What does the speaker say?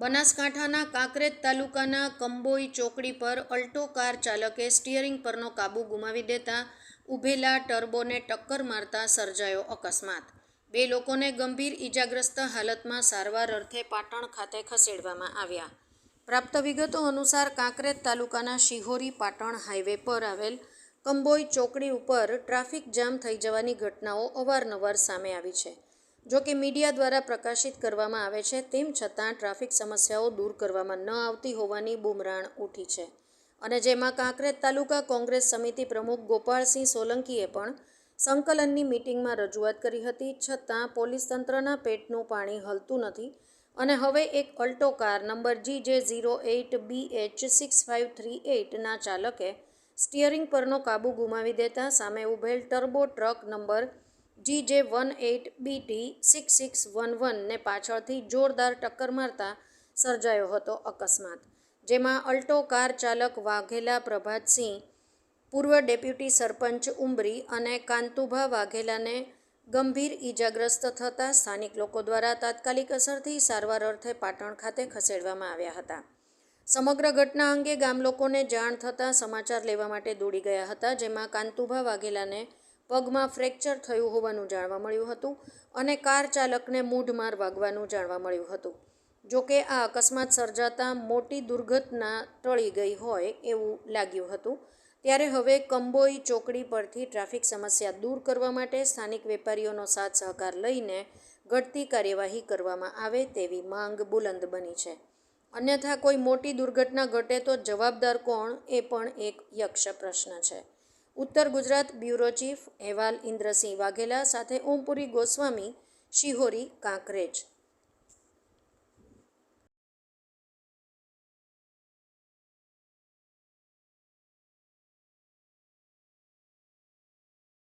બનાસકાંઠાના કાંકરેજ તાલુકાના કંબોઈ ચોકડી પર અલ્ટો કાર ચાલકે સ્ટિયરિંગ પરનો કાબુ ગુમાવી દેતા ઊભેલા ટર્બોને ટક્કર મારતા સર્જાયો અકસ્માત. બે લોકોને ગંભીર ઈજાગ્રસ્ત હાલતમાં સારવાર અર્થે પાટણ ખાતે ખસેડવામાં આવ્યા. પ્રાપ્ત વિગતો અનુસાર કાંકરેજ તાલુકાના શિહોરી પાટણ હાઈવે પર આવેલ કંબોઈ ચોકડી ઉપર ટ્રાફિક જામ થઈ જવાની ઘટનાઓ અવારનવાર સામે આવી છે. જો કે મીડિયા દ્વારા પ્રકાશિત કરવામાં આવે છે, તેમ છતાં ટ્રાફિક સમસ્યાઓ દૂર કરવામાં ન આવતી હોવાની બુમરાણ ઉઠી છે. અને જેમાં કાંકરેજ તાલુકા કોંગ્રેસ સમિતિ પ્રમુખ ગોપાળસિંહ સોલંકીએ પણ સંકલનની મિટિંગમાં રજૂઆત કરી હતી, છતાં પોલીસ તંત્રના પેટનું પાણી હલતું નથી અને હવે એક Alto car number G J zero eight B H six five three એઇટના ચાલકે સ્ટિયરિંગ પરનો કાબુ ગુમાવી દેતા સામે ઉભેલ turbo truck number G J one eight BT six six one વનને પાછળથી જોરદાર ટક્કર મારતા સર્જાયો હતો અકસ્માત, જેમાં અલ્ટો કાર ચાલક વાઘેલા પ્રભાતસિંહ, પૂર્વ ડેપ્યુટી સરપંચ ઉમરી અને કાંતુભા વાઘેલાને ગંભીર ઈજાગ્રસ્ત થતાં સ્થાનિક લોકો દ્વારા તાત્કાલિક અસરથી સારવાર અર્થે પાટણ ખાતે ખસેડવામાં આવ્યા હતા. સમગ્ર ઘટના અંગે ગામ લોકોને જાણ થતાં સમાચાર લેવા માટે દોડી ગયા હતા, જેમાં કાંતુભા વાઘેલાને પગમાં ફ્રેક્ચર થયું હોવાનું જાણવા મળ્યું હતું અને કાર ચાલકને મૂઢમાર વાગવાનું જાણવા મળ્યું હતું. જોકે આ અકસ્માત સર્જાતા મોટી દુર્ઘટના ટળી ગઈ હોય એવું લાગ્યું હતું. ત્યારે હવે કંબોઈ ચોકડી પરથી ટ્રાફિક સમસ્યા દૂર કરવા માટે સ્થાનિક વેપારીઓનો સાથ સહકાર લઈને ઘટતી કાર્યવાહી કરવામાં આવે તેવી માંગ બુલંદ બની છે. અન્યથા કોઈ મોટી દુર્ઘટના ઘટે તો જવાબદાર કોણ એ પણ એક યક્ષ પ્રશ્ન છે. ઉત્તર ગુજરાત બ્યુરો ચીફ અહેવાલ ઇન્દ્રસિંહ વાઘેલા સાથે ઓમપુરી ગોસ્વામી શિહોરી કાંકરેજ